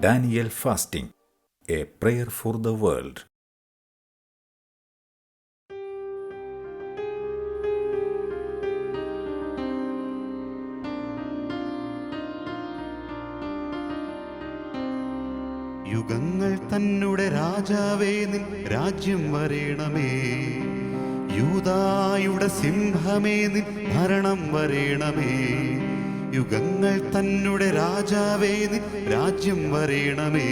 Daniel fasting a prayer for the world. യുഗങ്ങൾ തന്നെ രാജാവേ നിൻ രാജ്യം വരേണമേ. യൂതായുടെ സിംഹമേ നിൻ ഭരണം വരേണമേ. യുഗങ്ങൾ തന്നെ രാജാവേ നിൻ രാജ്യം വരേണമേ.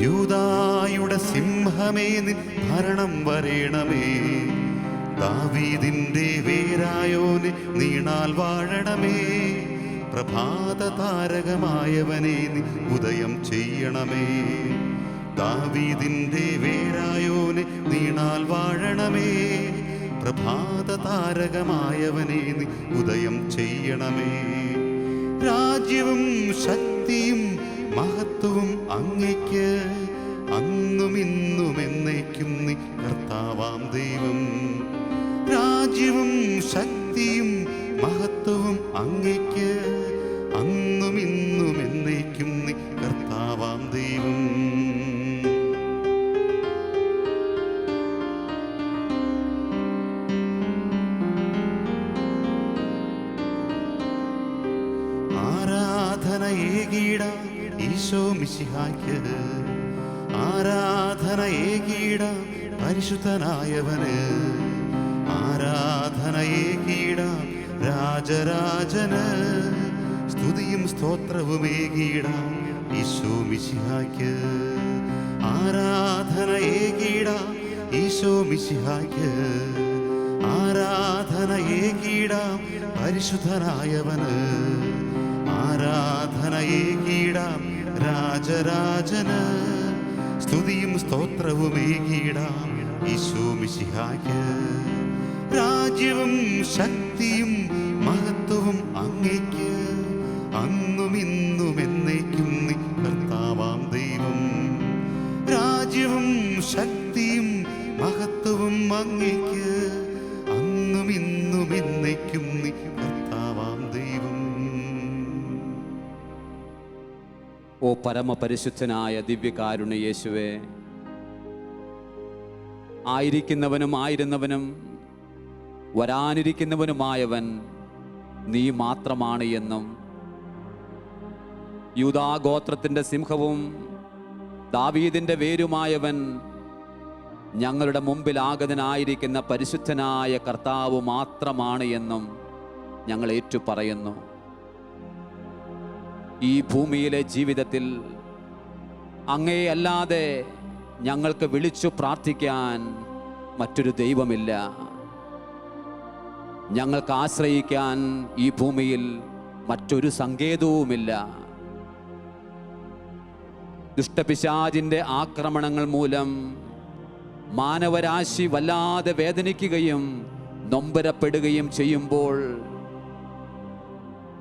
യൂതായുടെ സിംഹമേ നിൻ ഭരണം വരേണമേ. ദാവീദിന്റെ വേരായോന് നീണാൽ വാഴണമേ. പ്രഭാത താരകമായവനെ ഉദയം ചെയ്യണമേ. ദാവീദിന്റെ വേരായോനെ നീണാൽ വാഴണമേ. പ്രഭാത താരകമായവനെ ഉദയം ചെയ്യണമേ. രാജ്യവും ശക്തിയും മഹത്വവും അങ്ങയ്ക്ക് അന്നും ഇന്നും എന്നേക്കും നീ കർത്താവാം ദൈവം. രാജ്യവും ശക്തിയും മഹത്വവും അങ്ങയ്ക്ക് ഈശോ മിശിഹായ്ക്ക് ആരാധന ഏകീട പരിശുദ്ധനായവന്. ആരാധന ഏകീട രാജരാജന്. സ്തുതിയും സ്തോത്രവും ഏകീട ഈശോ മിശിഹായ്ക്ക്. ആരാധന ഏകീട ഈശോ മിശിഹായ്ക്ക്. ആരാധന ഏകീട പരിശുദ്ധനായവന്. ആരാധന ഏകീടാം രാജരാജന് സ്തുതിയും സ്തോത്രവും ഏകീടാം. ഈശോ മിശിഹായ്ക്ക് രാജ്യവും ശക്തിയും മഹത്വവും അങ്ങേക്ക് അന്നും ഇന്നും എന്നേക്കും നീ കർത്താവാം ദൈവം. രാജ്യവും ശക്തിയും മഹത്വവും അങ്ങേക്ക് അന്നും ഇന്നും എന്നേക്കും നീ ഓ പരമപരിശുദ്ധനായ ദിവ്യകാരുണ്യ യേശുവേ ആയിരിക്കുന്നവനും ആയിരുന്നവനും വരാനിരിക്കുന്നവനുമായവൻ നീ മാത്രമാണ് എന്നും യൂതാഗോത്രത്തിന്റെ സിംഹവും ദാവീദിന്റെ വേരുമായവൻ ഞങ്ങളുടെ മുമ്പിൽ ആഗതനായിരിക്കുന്ന പരിശുദ്ധനായ കർത്താവ് മാത്രമാണ് എന്നും ഞങ്ങൾ ഏറ്റുപറയുന്നു. ഈ ഭൂമിയിലെ ജീവിതത്തിൽ അങ്ങേയല്ലാതെ ഞങ്ങൾക്ക് വിളിച്ചു പ്രാർത്ഥിക്കാൻ മറ്റൊരു ദൈവമില്ല. ഞങ്ങൾക്ക് ആശ്രയിക്കാൻ ഈ ഭൂമിയിൽ മറ്റൊരു സങ്കേതവുമില്ല. ദുഷ്ടപിശാചിന്റെ ആക്രമണങ്ങൾ മൂലം മാനവരാശി വല്ലാതെ വേദനിക്കുകയും നൊമ്പരപ്പെടുകയും ചെയ്യുമ്പോൾ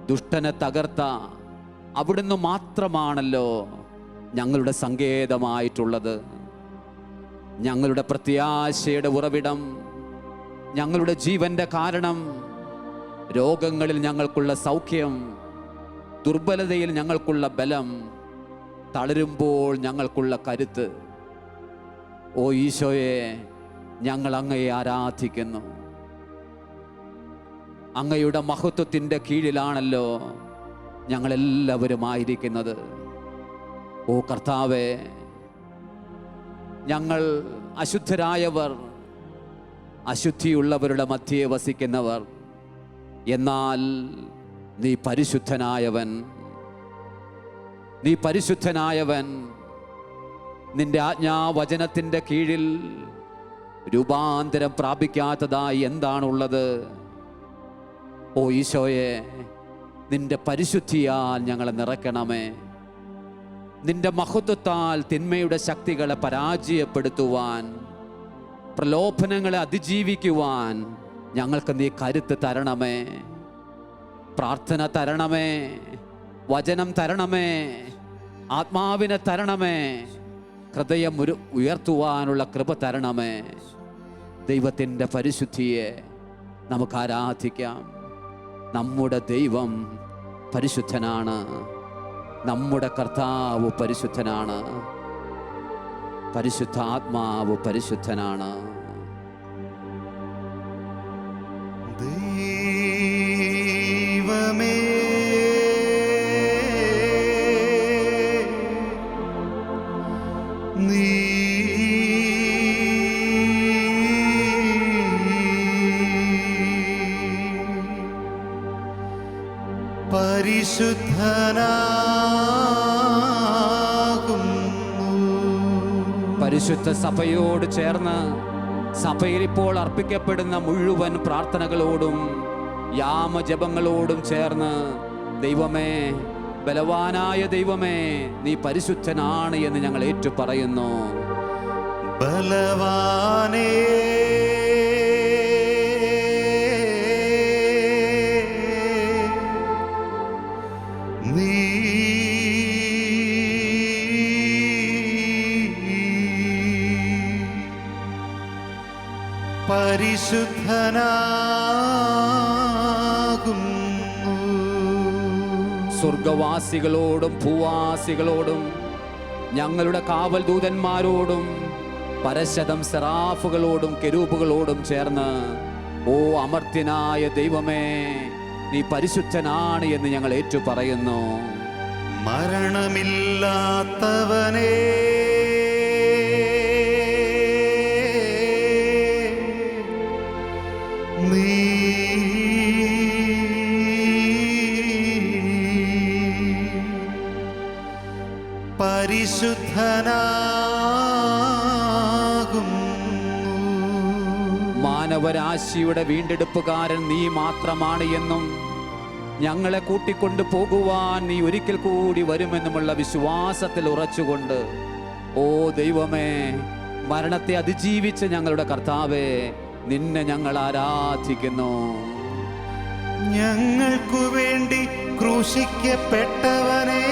ദുഷ്ടനെ തകർത്ത അവിടുന്ന് മാത്രമാണല്ലോ ഞങ്ങളുടെ സങ്കേതമായിട്ടുള്ളത്. ഞങ്ങളുടെ പ്രത്യാശയുടെ ഉറവിടം ഞങ്ങളുടെ ജീവന്റെ കാരണം രോഗങ്ങളിൽ ഞങ്ങൾക്കുള്ള സൗഖ്യം ദുർബലതയിൽ ഞങ്ങൾക്കുള്ള ബലം തളരുമ്പോൾ ഞങ്ങൾക്കുള്ള കരുത്ത്. ഓ ഈശോയെ ഞങ്ങൾ അങ്ങയെ ആരാധിക്കുന്നു. അങ്ങയുടെ മഹത്വത്തിന്റെ കീഴിലാണല്ലോ ഞങ്ങളെല്ലാവരും ആയിരിക്കുന്നത് ഓ കർത്താവേ ഞങ്ങൾ അശുദ്ധരായവർ അശുദ്ധിയുള്ളവരുടെ മധ്യേ വസിക്കുന്നവർ എന്നാൽ നീ പരിശുദ്ധനായവൻ നീ പരിശുദ്ധനായവൻ നിന്റെ ആജ്ഞാവചനത്തിന്റെ കീഴിൽ രൂപാന്തരം പ്രാപിക്കാത്തതായി എന്താണുള്ളത്? ഓ ഈശോയെ നിന്റെ പരിശുദ്ധിയാൽ ഞങ്ങളെ നിറയ്ക്കണമേ. നിന്റെ മഹത്വത്താൽ തിന്മയുടെ ശക്തികളെ പരാജയപ്പെടുത്തുവാൻ പ്രലോഭനങ്ങളെ അതിജീവിക്കുവാൻ ഞങ്ങൾക്ക് നീ കരുത്ത് തരണമേ. പ്രാർത്ഥന തരണമേ. വചനം തരണമേ. ആത്മാവിനെ തരണമേ. ഹൃദയം ഒരു ഉയർത്തുവാനുള്ള കൃപ തരണമേ. ദൈവത്തിന്റെ പരിശുദ്ധിയെ നമുക്ക് ആരാധിക്കാം. നമ്മുടെ ദൈവം പരിശുദ്ധനാണ്. നമ്മുടെ കർത്താവ് പരിശുദ്ധനാണ്. പരിശുദ്ധ ആത്മാവ് പരിശുദ്ധനാണ്. ദൈവമേ പരിശുദ്ധ സഭയോട് ചേർന്ന് സഭയിൽ ഇപ്പോൾ അർപ്പിക്കപ്പെടുന്ന മുഴുവൻ പ്രാർത്ഥനകളോടും യാമജപങ്ങളോടും ചേർന്ന് ദൈവമേ ബലവാനായ ദൈവമേ നീ പരിശുദ്ധനാണ് എന്ന് ഞങ്ങൾ ഏറ്റു പറയുന്നു ബലവാനേ പരിശുദ്ധനാകുന്നു. സ്വർഗവാസികളോടും ഭൂവാസികളോടും ഞങ്ങളുടെ കാവൽ ദൂതന്മാരോടും പരശതം സെറാഫുകളോടും കെരൂപ്പുകളോടും ചേർന്ന് ഓ അമർത്യനായ ദൈവമേ നീ പരിശുദ്ധനാണ് എന്ന് ഞങ്ങൾ ഏറ്റു പറയുന്നു മരണമില്ലാത്തവനേ നീ മാനവരാശിയുടെ വീണ്ടെടുപ്പുകാരൻ നീ മാത്രമാണ് എന്നും ഞങ്ങളെ കൂട്ടിക്കൊണ്ടു പോകുവാൻ നീ ഒരിക്കൽ കൂടി വരുമെന്നുമുള്ള വിശ്വാസത്തിൽ ഉറച്ചുകൊണ്ട് ഓ ദൈവമേ മരണത്തെ അതിജീവിച്ച ഞങ്ങളുടെ കർത്താവേ നിന്നെ ഞങ്ങൾ ആരാധിക്കുന്നു. ഞങ്ങൾക്കു വേണ്ടി ക്രൂശിക്കപ്പെട്ടവനെ.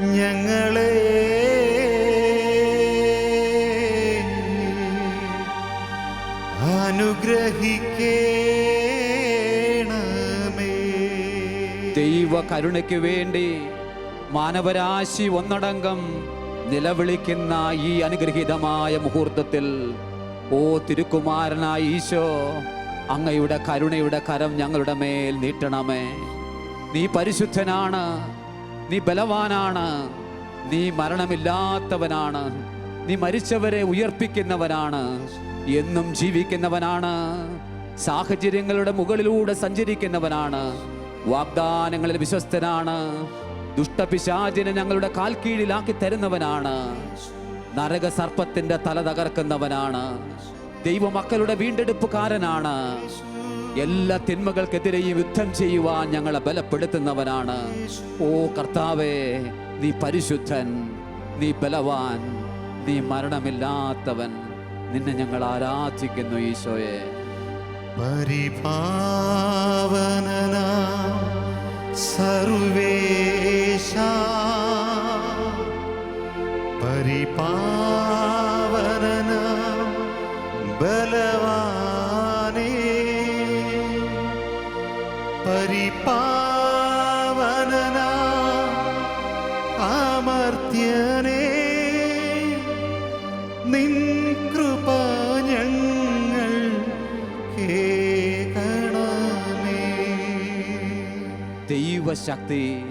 ഞങ്ങളെ. അനുഗ്രഹിക്കേണമേ. ദൈവ കരുണയ്ക്ക് വേണ്ടി മാനവരാശി ഒന്നടങ്കം നിലവിളിക്കുന്ന ഈ അനുഗ്രഹീതമായ മുഹൂർത്തത്തിൽ ഓ തിരുക്കുമാരനായ ഈശോ അങ്ങയുടെ കരുണയുടെ കരം ഞങ്ങളുടെ മേൽ നീട്ടണമേ. നീ പരിശുദ്ധനാണ് നീ ബലവാനാണ് നീ മരണമില്ലാത്തവനാണ് നീ മരിച്ചവരെ ഉയർപ്പിക്കുന്നവനാണ് എന്നും ജീവിക്കുന്നവനാണ് സാഹചര്യങ്ങളുടെ മുകളിലൂടെ സഞ്ചരിക്കുന്നവനാണ് വാഗ്ദാനങ്ങളിൽ വിശ്വസ്തനാണ് ദുഷ്ടപിശാചിനെ ഞങ്ങളുടെ കാൽ കീഴിലാക്കി തരുന്നവനാണ്. നരക സർപ്പത്തിന്റെ തല തകർക്കുന്നവനാണ്. ദൈവമക്കളുടെ വീണ്ടെടുപ്പുകാരനാണ്. എല്ലാ തിന്മകൾക്കെതിരെയും യുദ്ധം ചെയ്യുവാൻ ഞങ്ങളെ ബലപ്പെടുത്തുന്നവനാണ്. ഓ കർത്താവേ നീ പരിശുദ്ധൻ നീ ബലവാൻ നീ മരണമില്ലാത്തവൻ. നിന്നെ ഞങ്ങൾ ആരാധിക്കുന്നു ഈശോയെ. പരിപാവനന सर्वेशा परिपावरन परिपा ദൈവശക്തി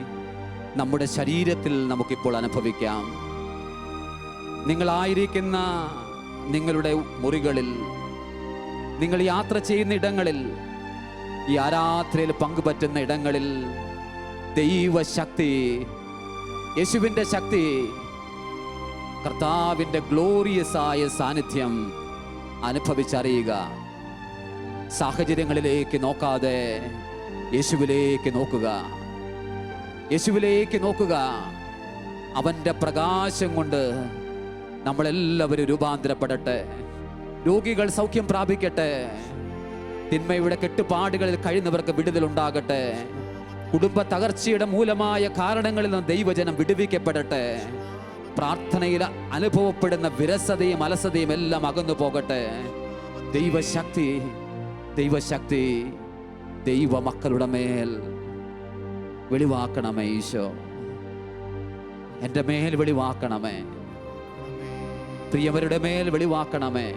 നമ്മുടെ ശരീരത്തിൽ നമുക്കിപ്പോൾ അനുഭവിക്കാം. നിങ്ങളായിരിക്കുന്ന നിങ്ങളുടെ മുറികളിൽ നിങ്ങൾ യാത്ര ചെയ്യുന്ന ഇടങ്ങളിൽ ഈ ആരാധനയിൽ പങ്കുപറ്റുന്ന ഇടങ്ങളിൽ ദൈവശക്തി യേശുവിന്റെ ശക്തി കർത്താവിന്റെ ഗ്ലോറിയസ് ആയ സാന്നിധ്യം അനുഭവിച്ചറിയുക. സാഹചര്യങ്ങളിലേക്ക് നോക്കാതെ യേശുവിലേക്ക് നോക്കുക. യേശുവിലേക്ക് നോക്കുക. അവന്റെ പ്രകാശം കൊണ്ട് നമ്മളെല്ലാവരും രൂപാന്തരപ്പെടട്ടെ. രോഗികൾ സൗഖ്യം പ്രാപിക്കട്ടെ. തിന്മയുടെ കെട്ടുപാടുകളിൽ കഴിയുന്നവർക്ക് വിടുതലുണ്ടാകട്ടെ കുടുംബ തകർച്ചയുടെ മൂലമായ കാരണങ്ങളിൽ നിന്ന് ദൈവജനം വിടുവിക്കപ്പെടട്ടെ. പ്രാർത്ഥനയിൽ അനുഭവപ്പെടുന്ന വിരസതയും അലസതയും എല്ലാം അകന്നു പോകട്ടെ. ദൈവശക്തി ദൈവശക്തി ദൈവ മക്കളുടെ മേൽ വെളിവാക്കണമേ ഈശോ. എന്റെ മേൽ വെളിവാക്കണമേ. പ്രിയവരുടെ മേൽ വെളിവാക്കണമേ.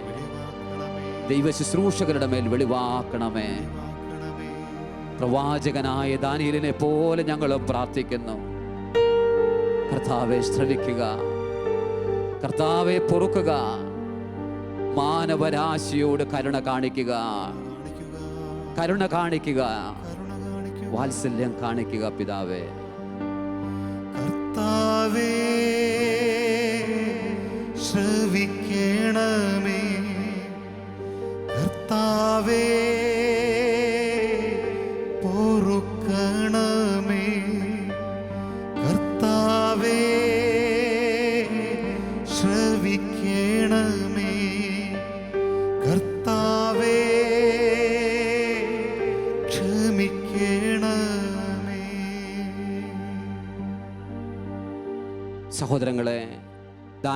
ദൈവ ശുശ്രൂഷകരുടെ മേൽ വെളിവാക്കണമേ. പ്രവാചകനായ ദാനിയലിനെ പോലെ ഞങ്ങളും പ്രാർത്ഥിക്കുന്നു. കർത്താവെ ശ്രവിക്കുക കർത്താവെ പൊറുക്കുക. മാനവരാശിയോട് കരുണ കാണിക്കുക. കരുണ കാണിക്കുക. വാത്സല്യം കാണിക്കുക പിതാവേ. കർത്താവേ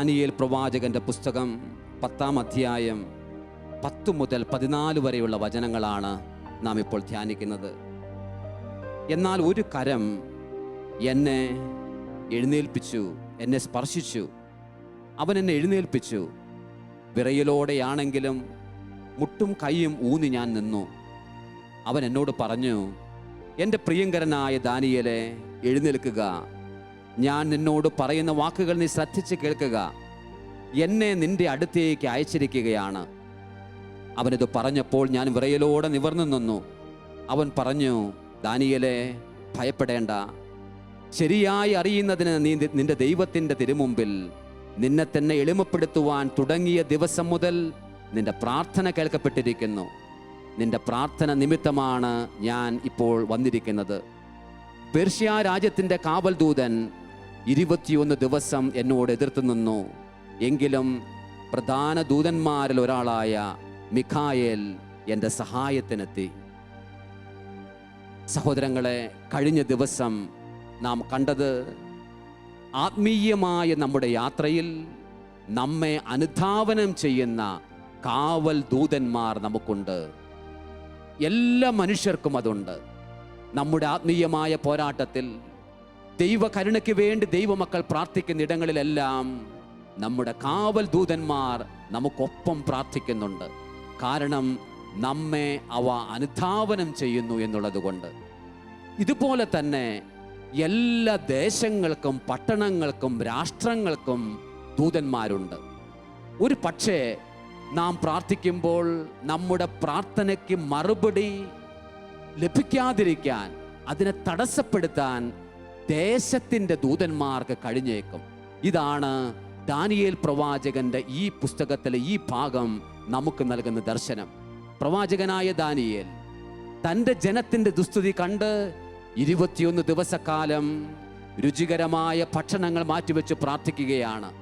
ദാനിയേൽ പ്രവാചകന്റെ പുസ്തകം പത്താം അധ്യായം പത്ത് മുതൽ പതിനാല് വരെയുള്ള വചനങ്ങളാണ് നാം ഇപ്പോൾ ധ്യാനിക്കുന്നത്. എന്നാൽ ഒരു കരം എന്നെ എഴുന്നേൽപ്പിച്ചു എന്നെ സ്പർശിച്ചു. അവൻ എന്നെ എഴുന്നേൽപ്പിച്ചു. വിറയിലോടെയാണെങ്കിലും മുട്ടും കൈയും ഊന്നി ഞാൻ നിന്നു. അവൻ എന്നോട് പറഞ്ഞു എന്റെ പ്രിയങ്കരനായ ദാനിയലെ എഴുന്നേൽക്കുക. ഞാൻ നിന്നോട് പറയുന്ന വാക്കുകൾ നീ ശ്രദ്ധിച്ച് കേൾക്കുക. എന്നെ നിന്റെ അടുത്തേക്ക് അയച്ചിരിക്കുകയാണ്. അവനിത് പറഞ്ഞപ്പോൾ ഞാൻ വിറയലോടെ നിവർന്നു നിന്നു. അവൻ പറഞ്ഞു ദാനിയലെ ഭയപ്പെടേണ്ട. ശരിയായി അറിയുന്നതിന് നീ നിന്റെ ദൈവത്തിന്റെ തിരുമുമ്പിൽ നിന്നെ തന്നെ എളിമപ്പെടുത്തുവാൻ തുടങ്ങിയ ദിവസം മുതൽ നിന്റെ പ്രാർത്ഥന കേൾക്കപ്പെട്ടിരിക്കുന്നു. നിന്റെ പ്രാർത്ഥന നിമിത്തമാണ് ഞാൻ ഇപ്പോൾ വന്നിരിക്കുന്നത്. പേർഷ്യ രാജ്യത്തിന്റെ കാവൽ ദൂതൻ ഇരുപത്തിയൊന്ന് ദിവസം എന്നോട് എതിർത്ത് നിന്നു. എങ്കിലും പ്രധാന ദൂതന്മാരിൽ ഒരാളായ മിഖായേൽ എന്റെ സഹായത്തിനെത്തി. സഹോദരങ്ങളെ കഴിഞ്ഞ ദിവസം നാം കണ്ടത് ആത്മീയമായ നമ്മുടെ യാത്രയിൽ നമ്മെ അനുധാവനം ചെയ്യുന്ന കാവൽ ദൂതന്മാർ നമുക്കുണ്ട്. എല്ലാ മനുഷ്യർക്കും അതുണ്ട്. നമ്മുടെ ആത്മീയമായ പോരാട്ടത്തിൽ ദൈവ കരുണയ്ക്ക് വേണ്ടി ദൈവമക്കൾ പ്രാർത്ഥിക്കുന്ന ഇടങ്ങളിലെല്ലാം നമ്മുടെ കാവൽ ദൂതന്മാർ നമുക്കൊപ്പം പ്രാർത്ഥിക്കുന്നുണ്ട്. കാരണം നമ്മെ അവ അനുധാവനം ചെയ്യുന്നു എന്നുള്ളത് കൊണ്ട് ഇതുപോലെ തന്നെ എല്ലാ ദേശങ്ങൾക്കും പട്ടണങ്ങൾക്കും രാഷ്ട്രങ്ങൾക്കും ദൂതന്മാരുണ്ട്. ഒരു പക്ഷേ നാം പ്രാർത്ഥിക്കുമ്പോൾ നമ്മുടെ പ്രാർത്ഥനയ്ക്ക് മറുപടി ലഭിക്കാതിരിക്കാൻ അതിനെ തടസ്സപ്പെടുത്താൻ ദേശത്തിന്റെ ദൂതന്മാർക്ക് കഴിഞ്ഞേക്കും. ഇതാണ് ദാനിയേൽ പ്രവാചകന്റെ ഈ പുസ്തകത്തിലെ ഈ ഭാഗം നമുക്ക് നൽകുന്ന ദർശനം. പ്രവാചകനായ ദാനിയേൽ തന്റെ ജനത്തിന്റെ ദുസ്തുതി കണ്ട് ഇരുപത്തിയൊന്ന് ദിവസക്കാലം രുചികരമായ ഭക്ഷണങ്ങൾ മാറ്റിവെച്ച് പ്രാർത്ഥിക്കുകയാണ്.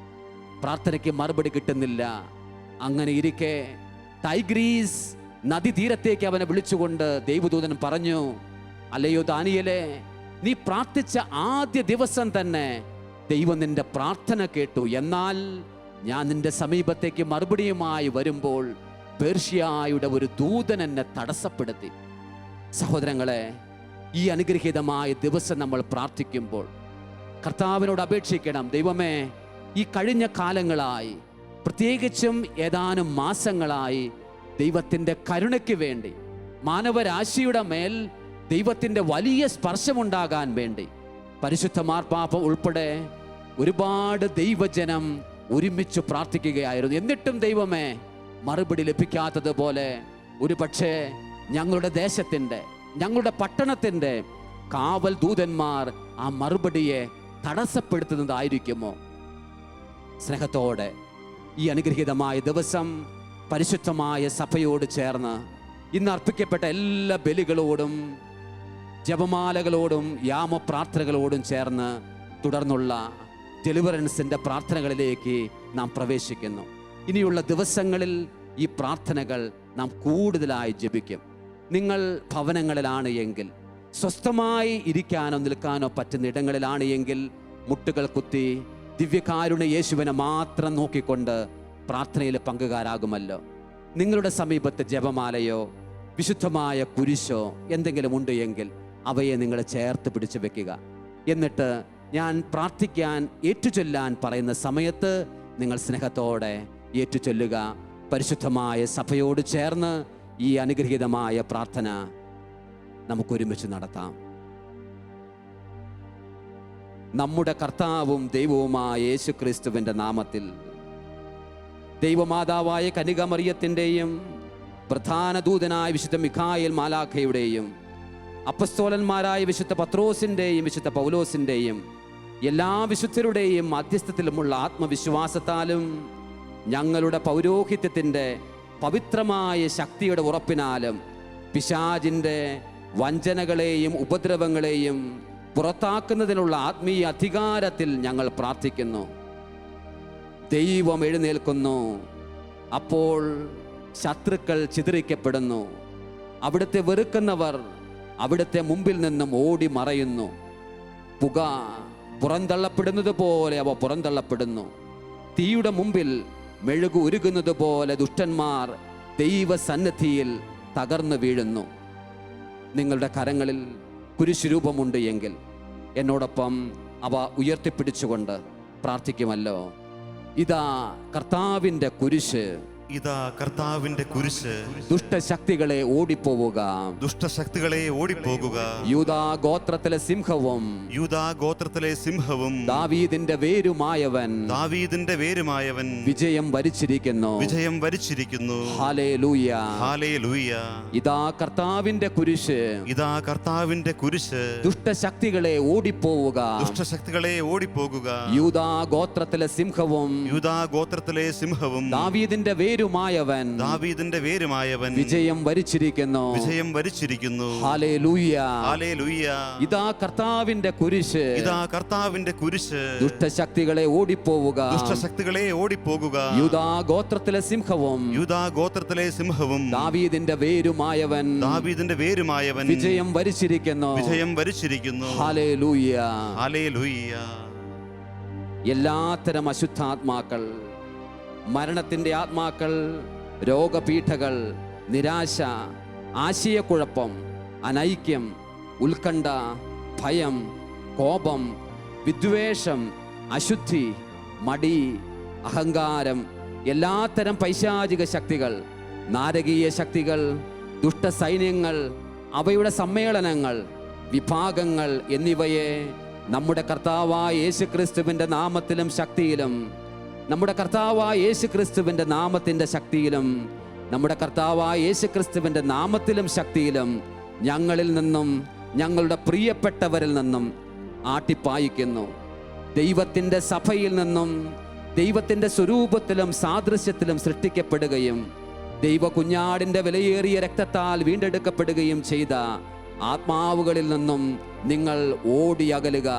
പ്രാർത്ഥനയ്ക്ക് മറുപടി കിട്ടുന്നില്ല. അങ്ങനെ ഇരിക്കെ ടൈഗ്രീസ് നദീതീരത്തേക്ക് അവനെ വിളിച്ചുകൊണ്ട് ദൈവദൂതൻ പറഞ്ഞു അല്ലയോ ദാനിയലെ നീ പ്രാർത്ഥിച്ച ആദ്യ ദിവസം തന്നെ ദൈവം നിന്റെ പ്രാർത്ഥന കേട്ടു. എന്നാൽ ഞാൻ നിന്റെ സമീപത്തേക്ക് മറുപടിയുമായി വരുമ്പോൾ പേർഷ്യായുടെ ഒരു ദൂതൻ എന്നെ തടസ്സപ്പെടുത്തി. സഹോദരങ്ങളെ ഈ അനുഗ്രഹീതമായ ദിവസം നമ്മൾ പ്രാർത്ഥിക്കുമ്പോൾ കർത്താവിനോട് അപേക്ഷിക്കണം. ദൈവമേ ഈ കഴിഞ്ഞ കാലങ്ങളായി പ്രത്യേകിച്ചും ഏതാനും മാസങ്ങളായി ദൈവത്തിന്റെ കരുണയ്ക്ക് വേണ്ടി മാനവരാശിയുടെ മേൽ ദൈവത്തിന്റെ വലിയ സ്പർശമുണ്ടാകാൻ വേണ്ടി. പരിശുദ്ധ മാർപ്പാപ്പ ഉൾപ്പെടെ ഒരുപാട് ദൈവജനം ഒരുമിച്ച് പ്രാർത്ഥിക്കുകയായിരുന്നു. എന്നിട്ടും ദൈവമേ മറുപടി ലഭിക്കാത്തതുപോലെ ഒരു പക്ഷേ ഞങ്ങളുടെ ദേശത്തിന്റെ ഞങ്ങളുടെ പട്ടണത്തിന്റെ കാവൽ ദൂതന്മാർ ആ മറുപടിയെ തടസ്സപ്പെടുത്തുന്നതായിരിക്കുമോ? സ്നേഹത്തോടെ ഈ അനുഗ്രഹീതമായ ദിവസം പരിശുദ്ധമായ സഭയോട് ചേർന്ന് ഇന്ന് അർപ്പിക്കപ്പെട്ട എല്ലാ ബലികളോടും ജപമാലകളോടും യാമ പ്രാർത്ഥനകളോടും ചേർന്ന് തുടർന്നുള്ള ഡെലിവറൻസിന്റെ പ്രാർത്ഥനകളിലേക്ക് നാം പ്രവേശിക്കുന്നു. ഇനിയുള്ള ദിവസങ്ങളിൽ ഈ പ്രാർത്ഥനകൾ നാം കൂടുതലായി ജപിക്കും. നിങ്ങൾ ഭവനങ്ങളിലാണ് എങ്കിൽ സ്വസ്ഥമായി ഇരിക്കാനോ നിൽക്കാനോ പറ്റുന്ന ഇടങ്ങളിലാണ് എങ്കിൽ മുട്ടുകൾ കുത്തി ദിവ്യകാരുണ യേശുവിനെ മാത്രം നോക്കിക്കൊണ്ട് പ്രാർത്ഥനയിൽ പങ്കുകാരാകുമല്ലോ. നിങ്ങളുടെ സമീപത്ത് ജപമാലയോ വിശുദ്ധമായ കുരിശോ എന്തെങ്കിലും ഉണ്ട് എങ്കിൽ അവയെ നിങ്ങൾ ചേർത്ത് പിടിച്ചു വെക്കുക. എന്നിട്ട് ഞാൻ പ്രാർത്ഥിക്കാൻ ഏറ്റുചൊല്ലാൻ പറയുന്ന സമയത്ത് നിങ്ങൾ സ്നേഹത്തോടെ ഏറ്റുചൊല്ലുക. പരിശുദ്ധമായ സഭയോട് ചേർന്ന് ഈ അനുഗ്രഹീതമായ പ്രാർത്ഥന നമുക്കൊരുമിച്ച് നടത്താം. നമ്മുടെ കർത്താവും ദൈവവുമായ യേശു ക്രിസ്തുവിന്റെ നാമത്തിൽ ദൈവമാതാവായ കനികമറിയത്തിന്റെയും പ്രധാന ദൂതനായ വിശുദ്ധ മിഖായൽ മാലാഖയുടെയും അപ്പസ്തോലന്മാരായ വിശുദ്ധ പത്രോസിന്റെയും വിശുദ്ധ പൗലോസിന്റെയും എല്ലാ വിശുദ്ധരുടെയും മധ്യസ്ഥത്തിലുമുള്ള ആത്മവിശ്വാസത്താലും ഞങ്ങളുടെ പൗരോഹിത്യത്തിന്റെ പവിത്രമായ ശക്തിയുടെ ഉറപ്പിനാലും പിശാജിന്റെ വഞ്ചനകളെയും ഉപദ്രവങ്ങളെയും പുറത്താക്കുന്നതിനുള്ള ആത്മീയ അധികാരത്തിൽ ഞങ്ങൾ പ്രാർത്ഥിക്കുന്നു. ദൈവം എഴുന്നേൽക്കുന്നു. അപ്പോൾ ശത്രുക്കൾ ചിതറിക്കപ്പെടുന്നു. അവിടുത്തെ വെറുക്കുന്നവർ അവിടുത്തെ മുമ്പിൽ നിന്നും ഓടി മറയുന്നു. പുക പുറന്തള്ളപ്പെടുന്നത് പോലെ അവ പുറന്തള്ളപ്പെടുന്നു. തീയുടെ മുമ്പിൽ മെഴുകു ഉരുകുന്നത് പോലെ ദുഷ്ടന്മാർ ദൈവസന്നിധിയിൽ തകർന്നു വീഴുന്നു. നിങ്ങളുടെ കരങ്ങളിൽ കുരിശുരൂപമുണ്ട് എങ്കിൽ എന്നോടൊപ്പം അവ ഉയർത്തിപ്പിടിച്ചുകൊണ്ട് പ്രാർത്ഥിക്കുമല്ലോ. ഇതാ കർത്താവിന്റെ കുരിശ്. ഇതാ കർത്താവിന്റെ കുരിശ്. ദുഷ്ടശക്തികളെ ഓടിപ്പോവുക. ദുഷ്ടശക്തികളെ ഓടിപ്പോകുക. യൂതാ ഗോത്രത്തിലെ സിംഹവും യൂദാ ഗോത്രത്തിലെ സിംഹവും ദാവീദിന്റെ വേരുമായവൻ ദാവീദിന്റെ വേരുമായവൻ വിജയം വരിച്ചിരിക്കുന്നു. വിജയം വരിച്ചിരിക്കുന്നു. ഹാലേലൂയ. ഹാലേ ലൂയ ഇതാ കർത്താവിന്റെ കുരിശ്. ഇതാ കർത്താവിന്റെ കുരിശ്. ദുഷ്ടശക്തികളെ ഓടിപ്പോവുക. ദുഷ്ടശക്തികളെ ഓടിപ്പോകുക. യൂതാ ഗോത്രത്തിലെ സിംഹവും യൂദാ ഗോത്രത്തിലെ സിംഹവും ദാവീദിന്റെ വേരുമായവൻ ദാവീദിന്റെ വേരുമായവൻ വിജയം വരിച്ചിരിക്കുന്നു. വിജയം വരിച്ചിരിക്കുന്നു. ഹാലേലൂയ ഹാലേ ലൂയ ഇതാ കർത്താവിന്റെ കുരിശ്. ഇതാ കർത്താവിന്റെ കുരിശ്. ദുഷ്ടശക്തികളെ ഓടിപ്പോവുക. ദുഷ്ടശക്തികളെ ഓടിപ്പോകുക. യൂദാ ഗോത്രത്തിലെ സിംഹവും. യൂദാ ഗോത്രത്തിലെ സിംഹവും. ദാവീദിന്റെ വേരുമായവൻ ദാവീദിന്റെ വേരുമായവൻ വിജയം വരിച്ചിരിക്കുന്നു. വിജയം വരിച്ചിരിക്കുന്നു. ഹാലേലൂയ ഹാലേ ലൂയ എല്ലാത്തരം അശുദ്ധാത്മാക്കൾ. മരണത്തിന്റെ ആത്മാക്കൾ രോഗപീഠകൾ നിരാശ ആശയക്കുഴപ്പം അനൈക്യം ഉത്കണ്ഠ ഭയം കോപം വിദ്വേഷം അശുദ്ധി മടി അഹങ്കാരം എല്ലാത്തരം പൈശാചിക ശക്തികൾ നാരകീയ ശക്തികൾ ദുഷ്ടസൈന്യങ്ങൾ അവയുടെ സമ്മേളനങ്ങൾ വിഭാഗങ്ങൾ എന്നിവയെ നമ്മുടെ കർത്താവായ യേശു ക്രിസ്തുവിന്റെ നാമത്തിലും ശക്തിയിലും നമ്മുടെ കർത്താവായ യേശു ക്രിസ്തുവിന്റെ നാമത്തിന്റെ ശക്തിയിലും നമ്മുടെ കർത്താവായ യേശു ക്രിസ്തുവിന്റെ നാമത്തിലും ശക്തിയിലും ഞങ്ങളിൽ നിന്നും ഞങ്ങളുടെ പ്രിയപ്പെട്ടവരിൽ നിന്നും ആട്ടിപ്പായിക്കുന്നു. ദൈവത്തിന്റെ സഭയിൽ നിന്നും ദൈവത്തിന്റെ സ്വരൂപത്തിലും സാദൃശ്യത്തിലും സൃഷ്ടിക്കപ്പെടുകയും ദൈവ കുഞ്ഞാടിന്റെ വിലയേറിയ രക്തത്താൽ വീണ്ടെടുക്കപ്പെടുകയും ചെയ്ത ആത്മാവുകളിൽ നിന്നും നിങ്ങൾ ഓടിയകലുക.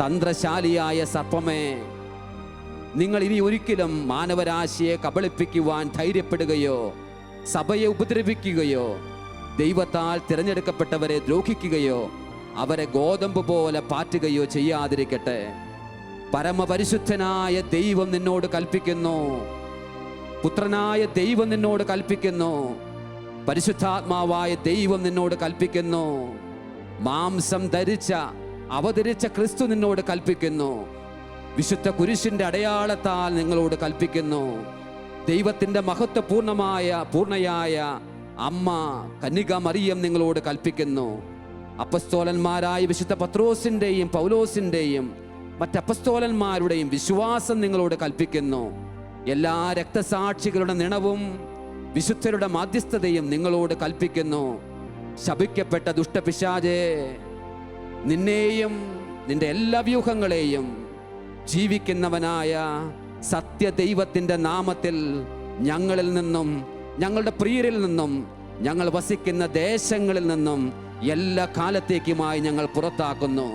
തന്ത്രശാലിയായ സർപ്പമേ നിങ്ങൾ ഇനി ഒരിക്കലും മാനവരാശിയെ കബളിപ്പിക്കുവാൻ ധൈര്യപ്പെടുകയോ സഭയെ ഉപദ്രവിക്കുകയോ ദൈവത്താൽ തിരഞ്ഞെടുക്കപ്പെട്ടവരെ ദ്രോഹിക്കുകയോ അവരെ ഗോതമ്പ് പോലെ പാറ്റുകയോ ചെയ്യാതിരിക്കട്ടെ. പരമപരിശുദ്ധനായ ദൈവം നിന്നോട് കൽപ്പിക്കുന്നു. പുത്രനായ ദൈവം നിന്നോട് കൽപ്പിക്കുന്നു. പരിശുദ്ധാത്മാവായ ദൈവം നിന്നോട് കൽപ്പിക്കുന്നു. മാംസം ധരിച്ച അവതരിച്ച ക്രിസ്തു നിന്നോട് കൽപ്പിക്കുന്നു. വിശുദ്ധ കുരിശിന്റെ അടയാളത്താൽ നിങ്ങളോട് കൽപ്പിക്കുന്നു. ദൈവത്തിന്റെ മഹത്വപൂർണമായ പൂർണയായ അമ്മ കന്യക മറിയം നിങ്ങളോട് കൽപ്പിക്കുന്നു. അപ്പസ്തോലന്മാരായ വിശുദ്ധ പത്രോസിന്റെയും പൗലോസിന്റെയും മറ്റപ്പസ്തോലന്മാരുടെയും വിശ്വാസം നിങ്ങളോട് കൽപ്പിക്കുന്നു. എല്ലാ രക്തസാക്ഷികളുടെ നിണവും വിശുദ്ധരുടെ മാധ്യസ്ഥതയും നിങ്ങളോട് കൽപ്പിക്കുന്നു. ശപിക്കപ്പെട്ട ദുഷ്ടപിശാചേ നിന്നെയും നിന്റെ എല്ലാ വ്യൂഹങ്ങളെയും ജീവിക്കുന്നവനായ സത്യദൈവത്തിന്റെ നാമത്തിൽ ഞങ്ങളിൽ നിന്നും ഞങ്ങളുടെ പ്രിയരിൽ നിന്നും ഞങ്ങൾ വസിക്കുന്ന ദേശങ്ങളിൽ നിന്നും എല്ലാ കാലത്തേക്കുമായി ഞങ്ങൾ പുറത്താക്കുന്നു.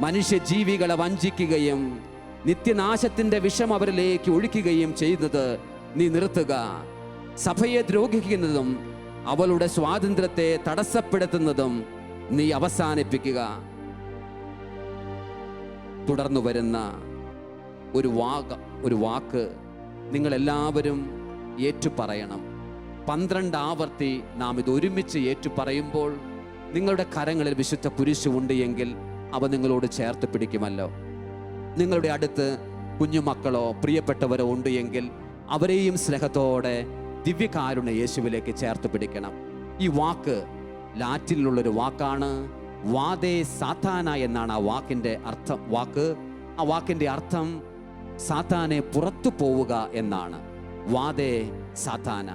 മനുഷ്യജീവികളെ വഞ്ചിക്കുകയും നിത്യനാശത്തിന്റെ വിഷം അവരിലേക്ക് ഒഴിക്കുകയും ചെയ്യുന്നത് നീ നിർത്തുക. സഭയെ ദ്രോഹിക്കുന്നതും അവളുടെ സ്വാതന്ത്ര്യത്തെ തടസ്സപ്പെടുത്തുന്നതും നീ അവസാനിപ്പിക്കുക. തുടർന്നു വരുന്ന ഒരു വാക്ക് ഒരു വാക്ക് നിങ്ങളെല്ലാവരും ഏറ്റുപറയണം. പന്ത്രണ്ട് ആവർത്തി നാം ഇത് ഒരുമിച്ച് ഏറ്റുപറയുമ്പോൾ നിങ്ങളുടെ കരങ്ങളിൽ വിശുദ്ധ കുരിശു ഉണ്ട് എങ്കിൽ അവ നിങ്ങളോട് ചേർത്ത് പിടിക്കുമല്ലോ. നിങ്ങളുടെ അടുത്ത് കുഞ്ഞുമക്കളോ പ്രിയപ്പെട്ടവരോ ഉണ്ട് എങ്കിൽ അവരെയും സ്നേഹത്തോടെ ദിവ്യകാരുണ്യ യേശുവിലേക്ക് ചേർത്ത് പിടിക്കണം. ഈ വാക്ക് ലാറ്റിലുള്ളൊരു വാക്കാണ്. വാദേ സാത്താന എന്നാണ് ആ വാക്കിന്റെ അർത്ഥം. വാക്ക് ആ വാക്കിന്റെ അർത്ഥം സാത്താനെ പുറത്തു പോവുക എന്നാണ്. വാദേ സാത്താന.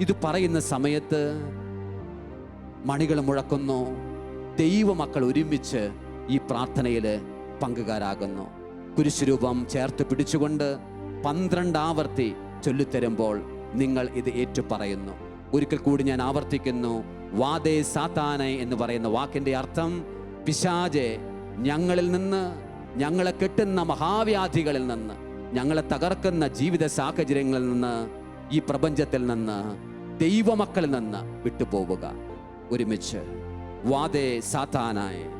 ഇത് പറയുന്ന സമയത്ത് മണികൾ മുഴക്കുന്നു. ദൈവമക്കൾ ഒരുമിച്ച് ഈ പ്രാർത്ഥനയിൽ പങ്കുകാരാകുന്നു. കുരിശുരൂപം ചേർത്ത് പിടിച്ചുകൊണ്ട് പന്ത്രണ്ട് ആവർത്തി ചൊല്ലിത്തരുമ്പോൾ നിങ്ങൾ ഇത് ഏറ്റുപറയുന്നു. ഒരിക്കൽ കൂടി ഞാൻ ആവർത്തിക്കുന്നു വാദേ സാത്താനെ എന്ന് പറയുന്ന വാക്കിന്റെ അർത്ഥം പിശാജെ ഞങ്ങളിൽ നിന്ന് ഞങ്ങളെ കെട്ടുന്ന മഹാവ്യാധികളിൽ നിന്ന് ഞങ്ങളെ തകർക്കുന്ന ജീവിത സാഹചര്യങ്ങളിൽ നിന്ന് ഈ പ്രപഞ്ചത്തിൽ നിന്ന് ദൈവമക്കളിൽ നിന്ന് വിട്ടുപോവുക. ഒരുമിച്ച് വാദേ സാത്താനായ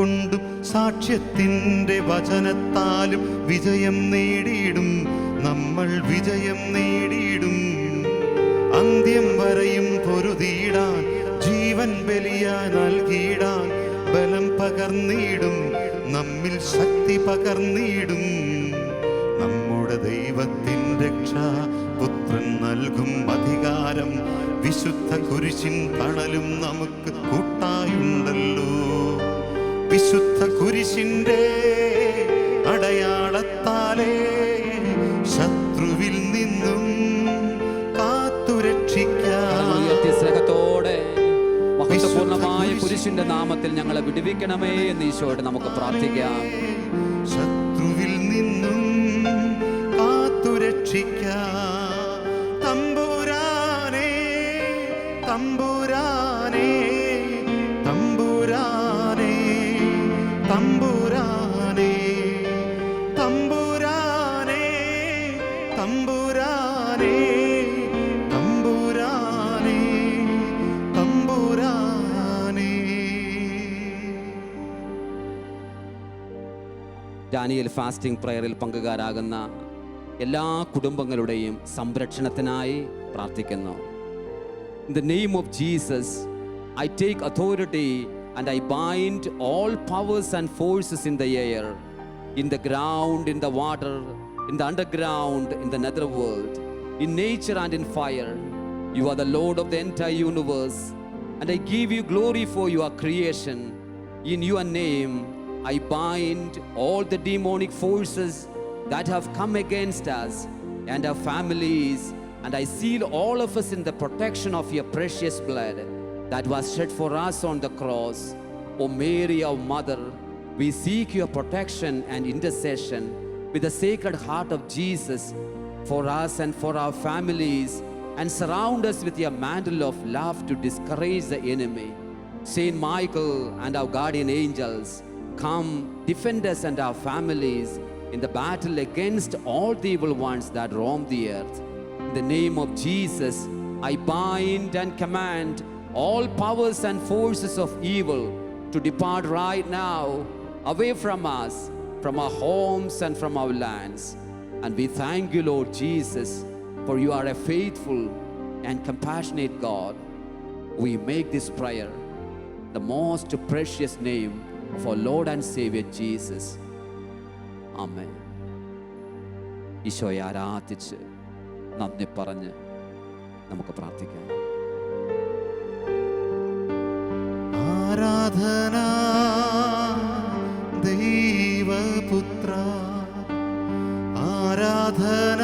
കൊണ്ടും സാക്ഷ്യത്തിന്റെ വചനത്താലും വിജയം നേടിയിടും. നമ്മൾ വിജയം നേടിയിടും. അന്ത്യം വരെയും പൊരുതിയിടാൻ ജീവൻ ബലിയായി നൽകിയിടാൻ ബലം പകർന്നിടും. നമ്മിൽ ശക്തി പകർന്നിടും. നമ്മുടെ ദൈവത്തിൻ രക്ഷ പുത്രൻ നൽകും അധികാരം. വിശുദ്ധ കുരിശിൻ തണലും നമുക്ക് കൂട്ടായുണ്ടല്ലോ. വിശുദ്ധ കുരിശിന്റെ അടയാളത്താലേ ശത്രുവിൽ നിന്നും കാത്തുരക്ഷിക്കാം ഉയർത്തിയ സ്നേഹത്തോടെ മഹത്വപൂർണമായ കുരിശിന്റെ നാമത്തിൽ ഞങ്ങളെ വിടുവിക്കണമേ എന്ന് ഈശോയോട് നമുക്ക് പ്രാർത്ഥിക്കാം. ഡാനിയൽ ഫാസ്റ്റിംഗ് പ്രയറിൽ പങ്കുകാരാകുന്ന എല്ലാ കുടുംബങ്ങളുടെയും സംരക്ഷണത്തിനായി പ്രാർത്ഥിക്കുന്നു. In the name of Jesus I take authority and I bind all powers and forces in the air in the ground in the water in the underground in the nether world in nature and in fire you are the lord of the entire universe and I give you glory for your creation in your name, I bind all the demonic forces that have come against us and our families, and I seal all of us in the protection of your precious blood that was shed for us on the cross. O Mary, our mother, we seek your protection and intercession with the sacred heart of Jesus for us and for our families and surround us with your mantle of love to discourage the enemy. Saint Michael and our guardian angels, come defend us and our families in the battle against all the evil ones that roam the earth. In the name of Jesus, I bind and command all powers and forces of evil to depart right now away from us, from our homes and from our lands. And we thank you, Lord Jesus, for you are a faithful and compassionate God. We make this prayer the most precious name of our lord and Savior Jesus അമ്മേ ഈശോയെ ആരാധിച്ച് നന്ദി പറഞ്ഞ് നമുക്ക് പ്രാർത്ഥിക്കാം. ആരാധന ദൈവപുത്ര ആരാധന